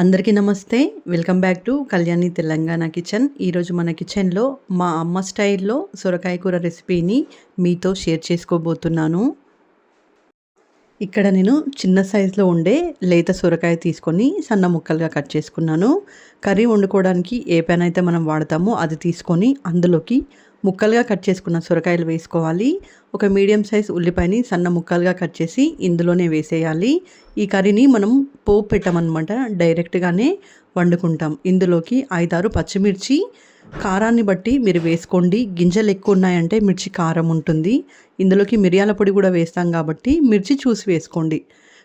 అందరికీ నమస్తే. Welcome back to Kalyani Telangana kitchen. ఈరోజు మన కిచెన్లో మా అమ్మ స్టైల్లో సొరకాయ కూర రెసిపీని మీతో షేర్ చేసుకోబోతున్నాను. ఇక్కడ నేను చిన్న సైజులో ఉండే లేత సొరకాయ తీసుకొని సన్న ముక్కలుగా కట్ చేసుకున్నాను. కర్రీ వండుకోవడానికి ఏ పెన్ అయితే మనం వాడతామో అది తీసుకొని అందులోకి ముక్కలుగా కట్ చేసుకున్న సొరకాయలు వేసుకోవాలి. ఒక మీడియం సైజ్ ఉల్లిపాయని సన్న ముక్కలుగా కట్ చేసి ఇందులోనే వేసేయాలి. ఈ కర్రీని మనం పోపు పెట్టామన్నమాట డైరెక్ట్గానే వండుకుంటాం. ఇందులోకి ఐదారు పచ్చిమిర్చి. కారాన్ని బట్టి మీరు వేసుకోండి. గింజలు ఎక్కువ ఉన్నాయంటే మిర్చి కారం ఉంటుంది. ఇందులోకి మిరియాల పొడి కూడా వేస్తాం కాబట్టి మిర్చి చూసి వేసుకోండి.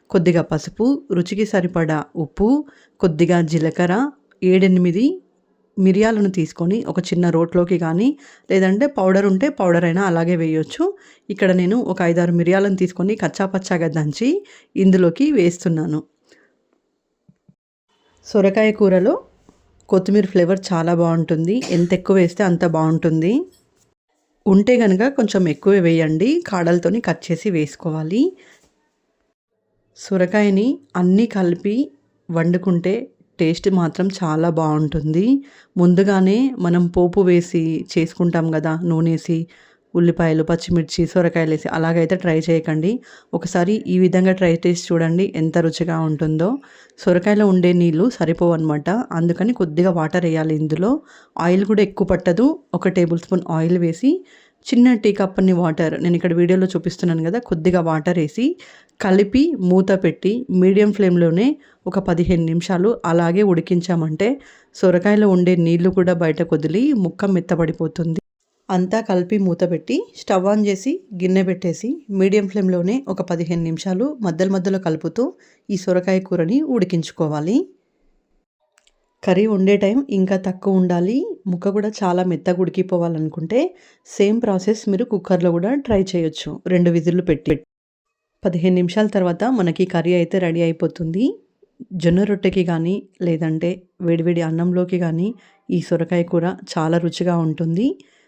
కొద్దిగా పసుపు రుచికి సరిపడా ఉప్పు కొద్దిగా జీలకర్ర ఏడెనిమిది మిరియాలను తీసుకొని ఒక చిన్న రోట్లోకి కానీ లేదంటే పౌడర్ ఉంటే పౌడర్ అయినా అలాగే వేయొచ్చు. ఇక్కడ నేను ఒక ఐదారు మిరియాలను తీసుకొని కచ్చాపచ్చాగా దంచి ఇందులోకి వేస్తున్నాను. సొరకాయ కూరలో కొత్తిమీర ఫ్లేవర్ చాలా బాగుంటుంది. ఎంత ఎక్కువ వేస్తే అంత బాగుంటుంది. ఉంటే కనుక కొంచెం ఎక్కువ వేయండి. కాడలతోని కట్ చేసి వేసుకోవాలి. సొరకాయని అన్నీ కలిపి వండుకుంటే టేస్ట్ మాత్రం చాలా బాగుంటుంది. ముందుగానే మనం పోపు వేసి చేసుకుంటాం కదా నూనెసి ఉల్లిపాయలు పచ్చిమిర్చి సొరకాయలు వేసి అలాగైతే ట్రై చేయకండి. ఒకసారి ఈ విధంగా ట్రై చేసి చూడండి ఎంత రుచిగా ఉంటుందో. సొరకాయలో ఉండే నీళ్ళు సరిపోవు అనమాట అందుకని కొద్దిగా వాటర్ వేయాలి ఇందులో. ఆయిల్ కూడా ఎక్కువ పట్టదు. ఒక టేబుల్ స్పూన్ ఆయిల్ వేసి చిన్న టీ కప్పని వాటర్ నేను ఇక్కడ వీడియోలో చూపిస్తున్నాను కదా కొద్దిగా వాటర్ వేసి కలిపి మూత పెట్టి మీడియం ఫ్లేమ్లోనే ఒక పదిహేను నిమిషాలు అలాగే ఉడికించామంటే సొరకాయలో ఉండే నీళ్ళు కూడా బయట కొదిలి ముక్క మెత్తబడిపోతుంది. అంతా కలిపి మూతపెట్టి స్టవ్ ఆన్ చేసి గిన్నె పెట్టేసి మీడియం ఫ్లేమ్లోనే ఒక పదిహేను నిమిషాలు మధ్యలో మధ్యలో కలుపుతూ ఈ సొరకాయ కూరని ఉడికించుకోవాలి. కర్రీ వండే టైం ఇంకా తక్కువ ఉండాలి. ముక్క కూడా చాలా మెత్తగా ఉడికిపోవాలనుకుంటే సేమ్ ప్రాసెస్ మీరు కుక్కర్లో కూడా ట్రై చేయొచ్చు. రెండు విధులు పెట్టి పదిహేను నిమిషాల తర్వాత మనకి కర్రీ అయితే రెడీ అయిపోతుంది. జొన్న రొట్టెకి కానీ లేదంటే వేడివేడి అన్నంలోకి కానీ ఈ సొరకాయ కూర చాలా రుచిగా ఉంటుంది.